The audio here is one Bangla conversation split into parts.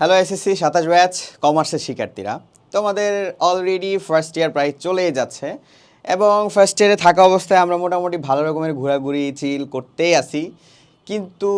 হ্যালো এসএসসি সাতাশ ব্যাচ, কমার্সের শিক্ষার্থীরা। তোমাদের অলরেডি ফার্স্ট ইয়ার প্রায় চলেই যাচ্ছে এবং ফার্স্ট ইয়ারে থাকা অবস্থায় আমরা মোটামুটি ভালো রকমের ঘোরাঘুরি চিল করতেই আসি কিন্তু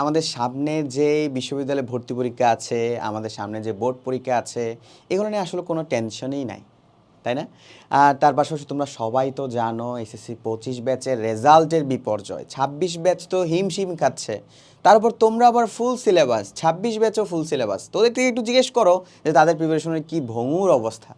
আমাদের সামনে যে বিশ্ববিদ্যালয়ে ভর্তি পরীক্ষা আছে, আমাদের সামনে যে বোর্ড পরীক্ষা আছে, এগুলো নিয়ে আসলে কোনো টেনশনই নাই। তাই না? আর তার পাশাপাশি তোমরা সবাই তো জানো এসএসসি পঁচিশ ব্যাচের রেজাল্টের বিপর্যয়। ছাব্বিশ ব্যাচ তো হিমশিম খাচ্ছে। তারপর তোমরা আবার ফুল সিলেবাস ছাব্বিশ ব্যাচও ফুল সিলেবাস তোদের থেকে একটু জিজ্ঞেস করো যে তাদের প্রিপারেশনের কী ভঙুর অবস্থা?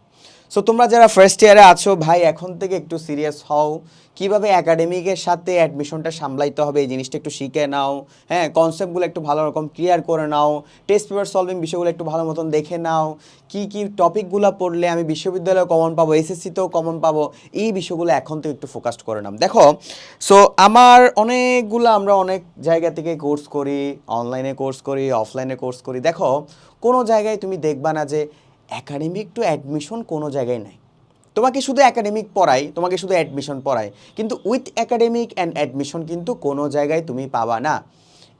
সো তোমরা যারা ফার্স্ট ইয়ারে আছো, ভাই, এখন থেকে একটু সিরিয়াস হও। কীভাবে একাডেমিকের সাথে অ্যাডমিশনটা সামলাইতে হবে, এই জিনিসটা একটু শিখে নাও। হ্যাঁ কনসেপ্টগুলো একটু ভালো রকম ক্লিয়ার করে নাও। টেস্ট পেপার সলভিং বিষয়গুলো একটু ভালো মতন দেখে নাও। কি কি টপিকগুলো পড়লে আমি বিশ্ববিদ্যালয়ে কমন পাবো এসএসসিতেও কমন পাবো, এই বিষয়গুলো এখন থেকে একটু ফোকাস করে নাও। দেখো সো আমার অনেকগুলো আমরা অনেক জায়গা থেকে কোর্স করি অনলাইনে কোর্স করি অফলাইনে কোর্স করি। দেখো, কোনো জায়গায় তুমি দেখবা না যে একাডেমিক টু অ্যাডমিশন কোনো জায়গায় নাই। তোমাকে শুধু অ্যাকাডেমিক পড়াই তোমাকে শুধু অ্যাডমিশন পড়াই কিন্তু উইথ অ্যাকাডেমিক অ্যান্ড অ্যাডমিশন কিন্তু কোনো জায়গায় তুমি পাবা না।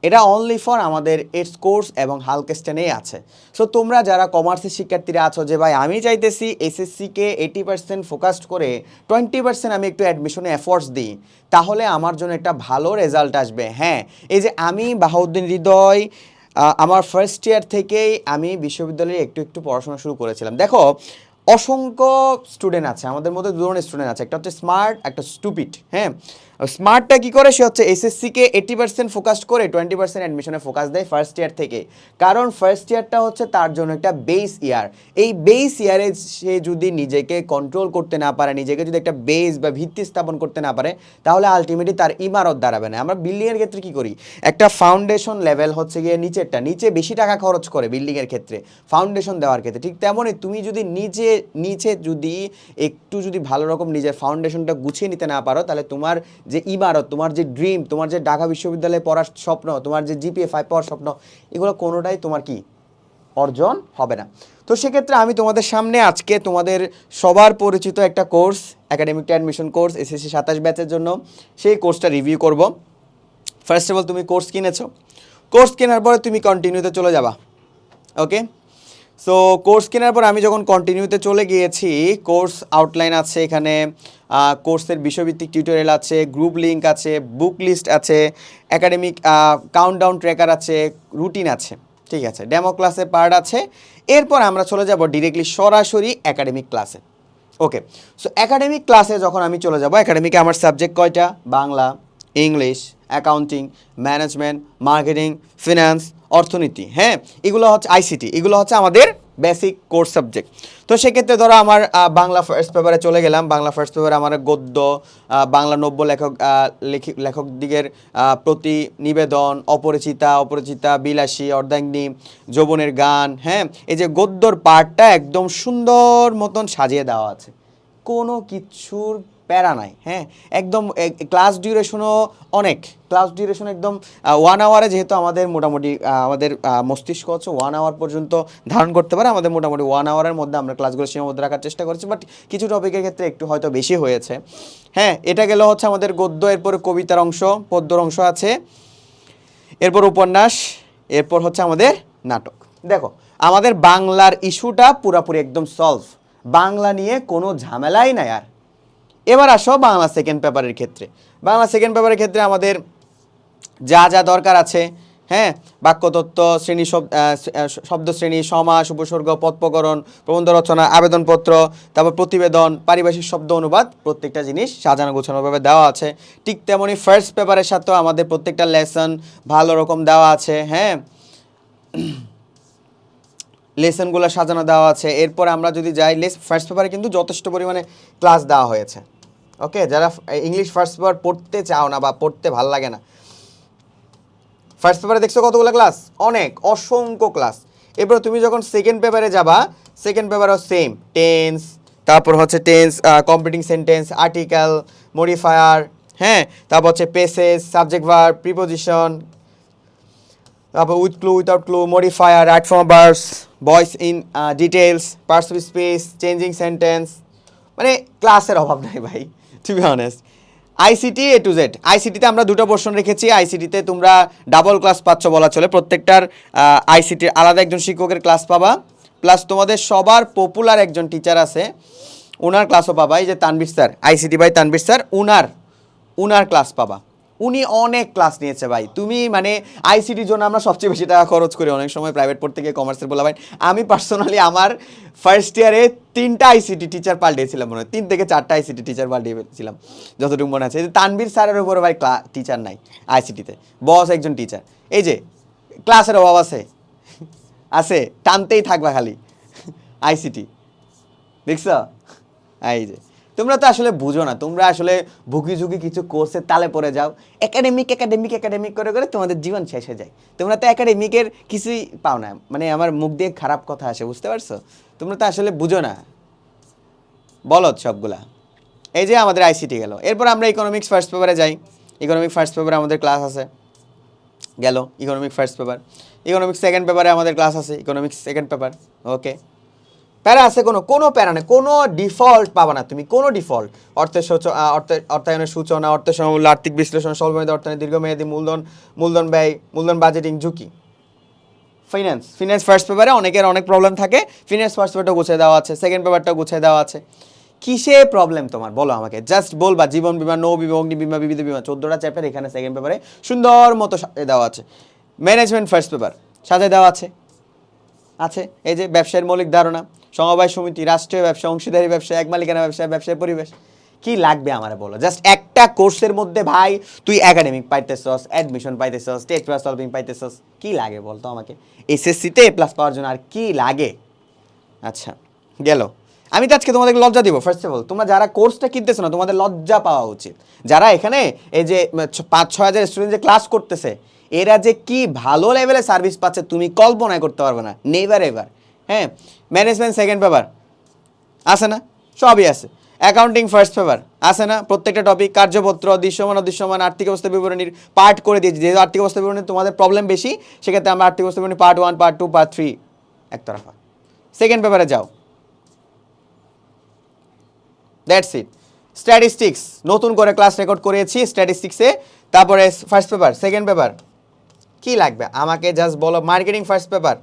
এটা অনলি ফর আমাদের এডস কোর্স এবং হালকেস্টেনেই আছে। সো তোমরা যারা কমার্সের শিক্ষার্থীরা আছো যে, ভাই, আমি চাইতেছি এসএসসিকে এইটি পার্সেন্ট ফোকাসড করে টোয়েন্টি পার্সেন্ট আমি একটু অ্যাডমিশনে এফোর্টস দিই, তাহলে আমার জন্য একটা ভালো রেজাল্ট আসবে। হ্যাঁ এই যে আমি বাহাউদ্দিন হৃদয় আমার ফার্স্ট ইয়ার থেকেই আমি বিশ্ববিদ্যালয়ে একটু একটু পড়াশোনা শুরু করেছিলাম। দেখো, অসংখ্য স্টুডেন্ট আছে, আমাদের মধ্যে দু ধরনের স্টুডেন্ট আছে, একটা হচ্ছে স্মার্ট একটা স্টুপিড হ্যাঁ? স্মার্টটা কি করে? সে হচ্ছে এসএসসিকে এইটি পার্সেন্ট ফোকাস করে টোয়েন্টি পার্সেন্ট অ্যাডমিশনে ফোকাস দেয় ফার্স্ট ইয়ার থেকে। কারণ ফার্স্ট ইয়ারটা হচ্ছে তার জন্য একটা বেস ইয়ার এই বেস ইয়ারে সে যদি নিজেকে কন্ট্রোল করতে না পারে, নিজেকে যদি একটা বেস বা ভিত্তি স্থাপন করতে না পারে, তাহলে আলটিমেটলি তার ইমারত দাঁড়াবে না। আমরা বিল্ডিংয়ের ক্ষেত্রে কি করি? একটা ফাউন্ডেশন লেভেল হচ্ছে গিয়ে নিচেরটা। নিচে বেশি টাকা খরচ করে বিল্ডিংয়ের ক্ষেত্রে ফাউন্ডেশন দেওয়ার ক্ষেত্রে। ঠিক তেমনই তুমি যদি নিজে, নিচে যদি একটু যদি ভালো রকম নিজের ফাউন্ডেশনটা গুছিয়ে নিতে না পারো, তাহলে তোমার যে ইমারত তোমার যে ড্রিম তোমার যে ঢাকা বিশ্ববিদ্যালয়ে পড়ার স্বপ্ন, তোমার যে জিপিএ ফাইভ পাওয়ার স্বপ্ন, এগুলো কোনোটাই তোমার কি অর্জন হবে না। তো সেক্ষেত্রে আমি তোমাদের সামনে আজকে তোমাদের সবার পরিচিত একটা course academic admission course SSC সাতাশ ব্যাচের জন্য, সেই কোর্সটা রিভিউ করব। ফার্স্ট অফ অল তুমি কোর্স কিনেছো। কোর্স কেনার পরে তুমি কন্টিনিউতে চলে যাবা। ওকে সো কোর্স কেনার পর আমি যখন কন্টিনিউতে চলে গিয়েছি কোর্স আউটলাইন আছে এখানে কোর্সের বিষয়ভিত্তিক টিউটোরিয়াল আছে গ্রুপ লিঙ্ক আছে বুক লিস্ট আছে একাডেমিক কাউন্টডাউন ট্র্যাকার আছে রুটিন আছে, ঠিক আছে ডেমো ক্লাসের পার্ট আছে। এরপর আমরা চলে যাব ডিরেক্টলি সরাসরি একাডেমিক ক্লাসে ওকে সো একাডেমিক ক্লাসে যখন আমি চলে যাব একাডেমিকে আমার সাবজেক্ট কয়টা? Bangla English accounting management marketing finance অর্থনীতি হ্যাঁ? এগুলো হচ্ছে আইসিটি, এগুলো হচ্ছে আমাদের বেসিক কোর্স সাবজেক্ট তো সেক্ষেত্রে ধরো আমার বাংলা ফার্স্ট পেপারে চলে গেলাম। বাংলা ফার্স্ট পেপারে আমার গদ্য বাংলা নব্য লেখক লেখক দিকের প্রতি নিবেদন অপরিচিতা অপরিচিতা, বিলাসী, অর্ধাঙ্গিনী, যৌবনের গান হ্যাঁ? এই যে গদ্যর পার্টটা একদম সুন্দর মতন সাজিয়ে দেওয়া আছে। কোনো কিছুর প্যারা নাই হ্যাঁ? একদম ক্লাস ডিউরেশনও অনেক। ক্লাস ডিউরেশন একদম ওয়ান আওয়ারে যেহেতু আমাদের মোটামুটি আমাদের মস্তিষ্ক হচ্ছে ওয়ান আওয়ার পর্যন্ত ধারণ করতে পারে। আমাদের মোটামুটি ওয়ান আওয়ারের মধ্যে আমরা ক্লাসগুলো সীমাবদ্ধ রাখার চেষ্টা করেছি। বাট কিছু টপিকের ক্ষেত্রে একটু হয়তো বেশি হয়েছে। হ্যাঁ এটা গেল হচ্ছে আমাদের গদ্য, এরপরে কবিতার অংশ, পদ্যর অংশ আছে। এরপর উপন্যাস, এরপর হচ্ছে আমাদের নাটক। দেখো, আমাদের বাংলার ইস্যুটা পুরাপুরি একদম সলভ বাংলা নিয়ে কোনো ঝামেলাই নাই আর। এবার আসো বাংলা সেকেন্ড পেপারের ক্ষেত্রে। বাংলা সেকেন্ড পেপারের ক্ষেত্রে আমাদের যা যা দরকার আছে হ্যাঁ? বাক্যতত্ত্ব শ্রেণি শব- আহ, শ- আহ, শব্দ শ্রেণি সমাস উপসর্গ পদপকরণ প্রবন্ধ রচনা আবেদনপত্র তারপর প্রতিবেদন পারিভাষিক শব্দ অনুবাদ প্রত্যেকটা জিনিস সাজানো গোছানোভাবে দেওয়া আছে। ঠিক তেমনই ফার্স্ট পেপারের সাথেও আমাদের প্রত্যেকটা লেসন ভালো রকম দেওয়া আছে হ্যাঁ? লেসনগুলো সাজানো দেওয়া আছে। এরপর আমরা যদি যাই লেস ফার্স্ট পেপারে কিন্তু যথেষ্ট পরিমাণে ক্লাস দেওয়া হয়েছে। ওকে, যারা ইংলিশ ফার্স্ট পেপার পড়তে চাও না বা পড়তে ভালো লাগে না ফার্স্ট পেপারে দেখছ কতগুলো ক্লাস অনেক, অসংখ্য ক্লাস এরপর তুমি যখন সেকেন্ড পেপারে যাবা সেকেন্ড পেপারও সেম টেন্স তারপর হচ্ছে tense competing sentence article modifier হ্যাঁ তারপর হচ্ছে পেসেস সাবজেক্ট ভার প্রিপোজিশন তারপর with clue without clue modifier right from burst voice in details parts of speech changing sentence মানে ক্লাসের অভাব নাই ভাই। To be honest ICT A to Z আইসিটিতে আমরা দুটো পোর্শন রেখেছি। আইসিটিতে তোমরা ডাবল ক্লাস পাচ্ছ বলা চলে। প্রত্যেকটার আইসিটির আলাদা একজন শিক্ষকের ক্লাস পাবা। প্লাস তোমাদের সবার পপুলার একজন টিচার আছে। ওনার ক্লাসও পাবা। এই যে Tanvir sir ICT by Tanvir sir, উনার উনার ক্লাস পাবা। উনি অনেক ক্লাস নিয়েছে ভাই। তুমি মানে আইসিটির জন্য আমরা সবচেয়ে বেশি টাকা খরচ করি অনেক সময় প্রাইভেট পড়তে গিয়ে কমার্সের বলা ভাই। আমি পার্সোনালি আমার ফার্স্ট ইয়ারে তিনটা আইসিটি টিচার পাল্টিয়েছিলাম মনে হয়। তিন থেকে চারটা আইসিটি টিচার পাল্টিয়েছিলাম, যতটুকু মনে আছে। তানবীর স্যারের উপরে ভাই ক্লা টিচার নাই আইসিটিতে বস একজন টিচার এই যে ক্লাসের অভাব আছে। আছে, টানতেই থাকবা খালি। আইসিটি দেখছ? এই যে। তোমরা তো আসলে বুঝো না, তোমরা আসলে ভুকি ঝুঁকি কিছু কোর্সের তালে পড়ে যাও। একাডেমিক একাডেমিক একাডেমিক করে করে তোমাদের জীবন শেষ হয়ে যায়। তোমরা তো একাডেমিকের কিছুই পাও না। মানে আমার মুখ দিয়ে খারাপ কথা আসে, বুঝতে পারছ? তোমরা তো আসলে বুঝো না। বলত সবগুলা। এই যে আমাদের আইসিটি গেল। এরপর আমরা ইকোনমিক্স ফার্স্ট পেপারে যাই। ইকোনমিক ফার্স্ট পেপারে আমাদের ক্লাস আছে। গেল economic first paper economics second পেপারে আমাদের ক্লাস আছে। ইকোনমিক্স সেকেন্ড পেপার ওকে প্যারা আছে কোনো কোনো প্যারা নেই, কোনো ডিফল্ট পাবা না তুমি, কোনো ডিফল্ট। অর্থের অর্থায়নের সূচনা, অর্থ সমমূল্য আর্থিক বিশ্লেষণ, স্বল্পমেয়াদী অর্থনীতি দীর্ঘমেয়াদী মূলধন মূলধন ব্যয়, মূলধন বাজেটিং ঝুঁকি। ফাইন্যান্স ফিনান্স ফার্স্ট পেপারে অনেকের অনেক প্রবলেম থাকে ফিনান্স ফার্স্ট পেপারটা গুছিয়ে দেওয়া আছে সেকেন্ড পেপারটা গুছিয়ে দেওয়া আছে। কিসে প্রবলেম তোমার? বলো আমাকে জাস্ট বলবা, জীবন বিমা, নৌ বিমা, অগ্নি বিমা, বিবিধ বিমা, চোদ্দোটা চ্যাপ্টার এখানে সেকেন্ড পেপারে সুন্দর মতো সাজিয়ে দেওয়া আছে। ম্যানেজমেন্ট ফার্স্ট পেপার সাজিয়ে দেওয়া আছে। আছে, এই যে ব্যবসায়ের মৌলিক ধারণা। সমবায় সমিতি, রাষ্ট্রীয় ব্যবসা, অংশীদারি ব্যবসা, এক মালিকানা ব্যবসা, ব্যবসায় পরিবেশ। কি লাগবে আমার বলো? জাস্ট একটা কোর্সের মধ্যে ভাই, তুই একাডেমিক পাইতেছস অ্যাডমিশন পাইতেছস স্টেট প্লাস সলভিং পাইতেছস, কি লাগে বলতো আমাকে? এসএসসিতে প্লাস পাওয়ার জন্য আর কি লাগে? আচ্ছা গেল। আমি তো আজকে তোমাদের লজ্জা দিব। ফার্স্ট অফ অল তোমরা যারা কোর্সটা কিনতেছো না, তোমাদের লজ্জা পাওয়া উচিত। যারা এখানে এই যে পাঁচ, ছয় হাজার স্টুডেন্ট যে ক্লাস করতেছে, এরা যে কি ভালো লেভেলে সার্ভিস পাচ্ছে, তুমি কল্পনায় করতে পারবে না। নেভার এভার হ্যাঁ ম্যানেজমেন্ট সেকেন্ড পেপার আছে না? সবই আছে। অ্যাকাউন্টিং ফার্স্ট পেপার আছে না? প্রত্যেকটা টপিক কার্যপত্র, দৃশ্যমান, অদৃশ্যমান, আর্থিক অবস্থা বিবরণীর পার্ট করে দিয়েছি। যেহেতু আর্থিক অবস্থা বিবরণী তোমাদের প্রবলেম বেশি, সেক্ষেত্রে আমরা আর্থিক অবস্থা বিবরণী part one part two part three একতরফা। সেকেন্ড পেপারে যাও। দ্যাটস ইট স্ট্যাটিস্টিক্স নতুন করে ক্লাস রেকর্ড করেছি স্ট্যাটিস্টিক্সে তারপরে ফার্স্ট পেপার সেকেন্ড পেপার কি লাগবে? আমাকে জাস্ট বলো মার্কেটিং ফার্স্ট পেপার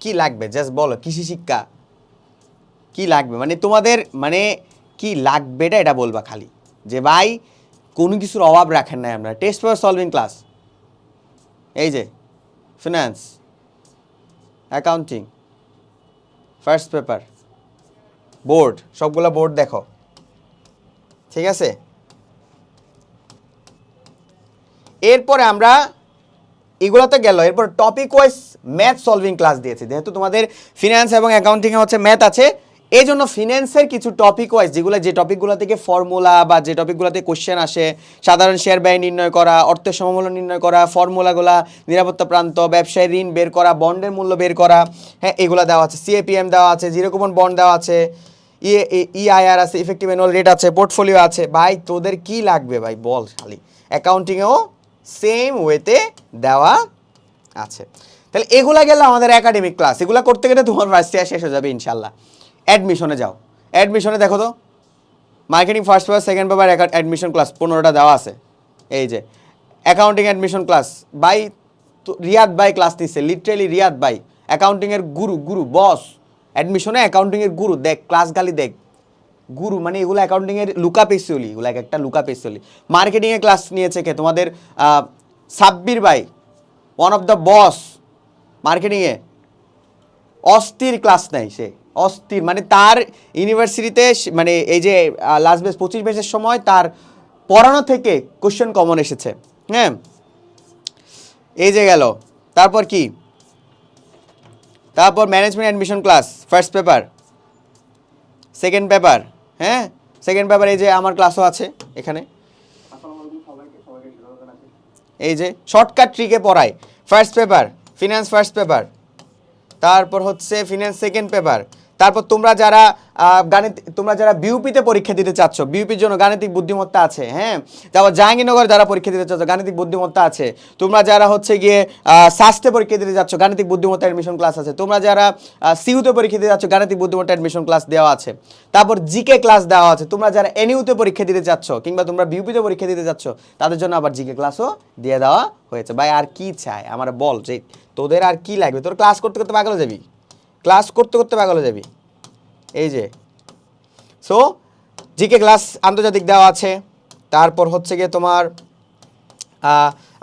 কি লাগবে? জাস্ট বলো, কৃষি শিক্ষা? কি লাগবে? মানে তোমাদের মানে কি লাগবেটা এটা বলবা খালি। যে ভাই, কোনো কিছুর অভাব রাখেন না আমরা। টেস্ট পেপার সলভিং ক্লাস এই যে finance accounting first paper board সবগুলো বোর্ড দেখো। ঠিক আছে? এরপরে আমরা এগুলোতে গেল। এরপর topic wise math solving class দিয়েছি। যেহেতু তোমাদের ফিনান্স এবং অ্যাকাউন্টিংয়ে হচ্ছে ম্যাথ আছে এই জন্য ফিনান্সের কিছু টপিক ওয়াইজ যেগুলো, যে টপিকগুলো থেকে ফর্মুলা বা যে টপিকগুলোতে কোশ্চেন আসে, সাধারণ শেয়ার ব্যয় নির্ণয় করা অর্থের সমমূল্য নির্ণয় করা ফর্মুলাগুলা নিরাপত্তা প্রান্ত, ব্যবসায় ঋণ বের করা বন্ডের মূল্য বের করা হ্যাঁ এগুলো দেওয়া আছে। সিএপিএম দেওয়া আছে জিরো বন্ড দেওয়া আছে ইআইআর আছে ইফেক্টিভ অ্যানুয়াল রেট আছে পোর্টফোলিও আছে। ভাই, তোদের কি লাগবে ভাই? বল খালি। অ্যাকাউন্টিংয়েও সেম ওয়েতে দেওয়া আছে। তাহলে এগুলা গেলে আমাদের একাডেমিক ক্লাস এগুলা করতে গেলে তোমার ফার্স্ট ইয়ার শেষ হয়ে যাবে ইনশাল্লাহ অ্যাডমিশনে যাও। অ্যাডমিশনে দেখো তো marketing first paper second paper admission class পনেরোটা দেওয়া আছে। এই যে accounting admission class by Riyad by class নিচ্ছে লিটারেলি রিয়াদ বাই অ্যাকাউন্টিংয়ের গুরু গুরু বস অ্যাডমিশনে অ্যাকাউন্টিংয়ের গুরু দেখ ক্লাস গালি দেখ। গুরু মানে এগুলো অ্যাকাউন্টিংয়ের লুকা পেসলি এগুলো এক একটা লুকা পেসলি মার্কেটিংয়ে ক্লাস নিয়েছে কে? তোমাদের সাব্বির ভাই ওয়ান অফ দ্য বস মার্কেটিংয়ে অস্থির ক্লাস নেয় সে, অস্থির। মানে তার ইউনিভার্সিটিতে মানে এই যে লাস্ট বেস পঁচিশ বেসের সময় তার পড়ানো থেকে কোশ্চেন কমন এসেছে। হ্যাঁ? এই যে গেল। তারপর কি? তারপর management admission class first paper second paper হ্যাঁ সেকেন্ড পেপার এই যে আমার ক্লাসও আছে এখানে। এই যে শর্টকাট ট্রিকে পড়ায়। First paper finance first paper তারপর হচ্ছে ফিনান্স সেকেন্ড পেপার তারপর তোমরা যারা গাণিত, তোমরা যারা বিউপিতে পরীক্ষা দিতে চাচ্ছ বিউপির জন্য গাণিতিক বুদ্ধিমত্তা আছে হ্যাঁ? তারপর জাহাঙ্গীরনগর যারা পরীক্ষা দিতে চাচ্ছ, গাণিতিক বুদ্ধিমত্তা আছে। তোমরা যারা হচ্ছে গিয়ে সাস্টে পরীক্ষা দিতে যাচ্ছ গাণিতিক বুদ্ধিমত্তা অ্যাডমিশন ক্লাস আছে। তোমরা যারা সিউতে পরীক্ষা দিতে যাচ্ছ গাণিতিক বুদ্ধিমত্তা অ্যাডমিশন ক্লাস দেওয়া আছে। তারপর জিকে ক্লাস দেওয়া আছে। তোমরা যারা এনইউতে পরীক্ষা দিতে চাচ্ছ, কিংবা তোমরা বিউপিতে পরীক্ষা দিতে যাচ্ছ তাদের জন্য আবার জিকে ক্লাসও দিয়ে দেওয়া হয়েছে। ভাই, আর কি চাই? আমার বল, যে তোদের আর কি লাগবে? তোর ক্লাস করতে করতে পাগল যাবি? ক্লাস করতে করতে পাগল হয়ে যাবি। এই যে। সো জিকে ক্লাস আন্তর্জাতিক দেওয়া আছে। তারপর হচ্ছে গিয়ে তোমার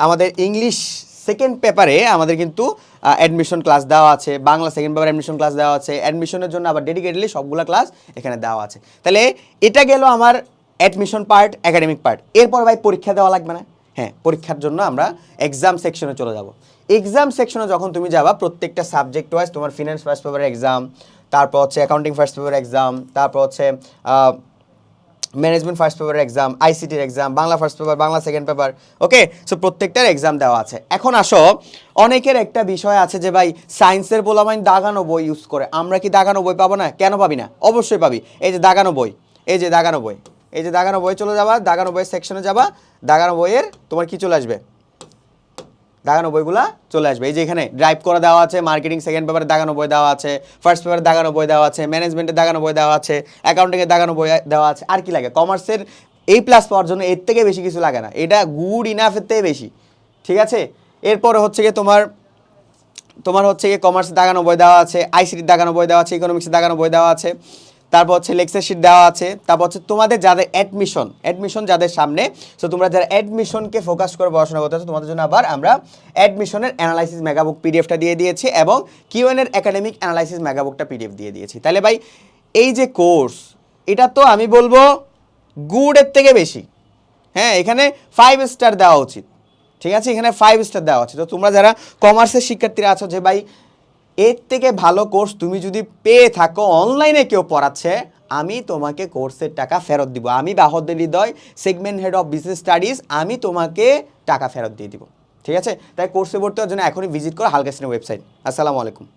আমাদের ইংলিশ সেকেন্ড পেপারে আমাদের কিন্তু অ্যাডমিশন ক্লাস দেওয়া আছে। Bangla second paper admission class দেওয়া আছে। অ্যাডমিশনের জন্য আবার ডেডিকেটলি সবগুলো ক্লাস এখানে দেওয়া আছে। তাহলে এটা গেল আমার অ্যাডমিশন পার্ট একাডেমিক পার্ট এরপর ভাই পরীক্ষা দেওয়া লাগবে না। হ্যাঁ পরীক্ষার জন্য আমরা এক্সাম সেকশনে চলে যাব। এক্সাম সেকশনে যখন তুমি যাবা, প্রত্যেকটা সাবজেক্ট ওয়াইজ তোমার ফিনান্স ফার্স্ট পেপারের এক্সাম তারপর হচ্ছে অ্যাকাউন্টিং ফার্স্ট পেপার এক্সাম তারপর হচ্ছে management first paper exam আইসিটির exam Bangla first paper Bangla second paper okay so প্রত্যেকটার এক্সাম দেওয়া আছে। এখন আসো, অনেকের একটা বিষয় আছে যে ভাই সায়েন্সের পোলামাইন দাগানো বই ইউজ করে। আমরা কি দাগানো বই পাবো না? কেন পাবি না? অবশ্যই পাবি। এই যে দাগানো বই এই যে দাগানো বই এই যে দাগানো বই চলে যাবা, দাগানো বইয়ের সেকশনে যাবা, দাগানো বইয়ের তোমার কি চলে আসবে? দাগানো বইগুলা চলে আসবে। এই যে এখানে ড্রাইভ করে দেওয়া আছে মার্কেটিং সেকেন্ড পেপারে দাগানো বই দেওয়া আছে ফার্স্ট পেপারে দাগানো বই দেওয়া আছে ম্যানেজমেন্টের দাগানো বই দেওয়া আছে অ্যাকাউন্টিংয়ের দাগানো বই দেওয়া আছে। আর কি লাগে? কমার্সের এই প্লাস পাওয়ার জন্য এর থেকে বেশি কিছু লাগে না। এটা গুড ইনাফের থেকে বেশি। ঠিক আছে? এরপরে হচ্ছে গিয়ে তোমার তোমার হচ্ছে গিয়ে কমার্স দাগানো বই দেওয়া আছে আইসিটির দাগানো বই দেওয়া আছে ইকোনমিক্সের দাগানো বই দেওয়া আছে। তারপর হচ্ছে লেকচার শিট দেওয়া আছে। তারপর হচ্ছে তোমাদের যাদের অ্যাডমিশন অ্যাডমিশন যাদের সামনে সো তোমরা যারা অ্যাডমিশনকে ফোকাস করে পড়াশোনা করতে আছো তোমাদের জন্য আবার আমরা অ্যাডমিশনের অ্যানালাইসিস মেগাবুক পিডিএফটা দিয়ে দিয়েছি এবং কিউএনের একাডেমিক অ্যানালাইসিস মেগাবুকটা পিডিএফ দিয়ে দিয়েছি। তাহলে ভাই, এই যে কোর্স এটা তো আমি বলব গুডের থেকে বেশি। হ্যাঁ এখানে ফাইভ স্টার দেওয়া উচিত। ঠিক আছে? এখানে ফাইভ স্টার দেওয়া আছে। তো তোমরা যারা কমার্সের শিক্ষার্থীরা আছো যে ভাই এর থেকে ভালো কোর্স তুমি যদি পেয়ে থাকো অনলাইনে কেউ পড়াচ্ছে, আমি তোমাকে কোর্সের টাকা ফেরত দিব। আমি বাহদ্দের Hridoy segment head of business studies আমি তোমাকে টাকা ফেরত দিয়ে দিব। ঠিক আছে? তাই কোর্সে ভর্তি হওয়ার জন্য এখনই ভিজিট করো, হালকা ওয়েবসাইট আসসালামু আলাইকুম।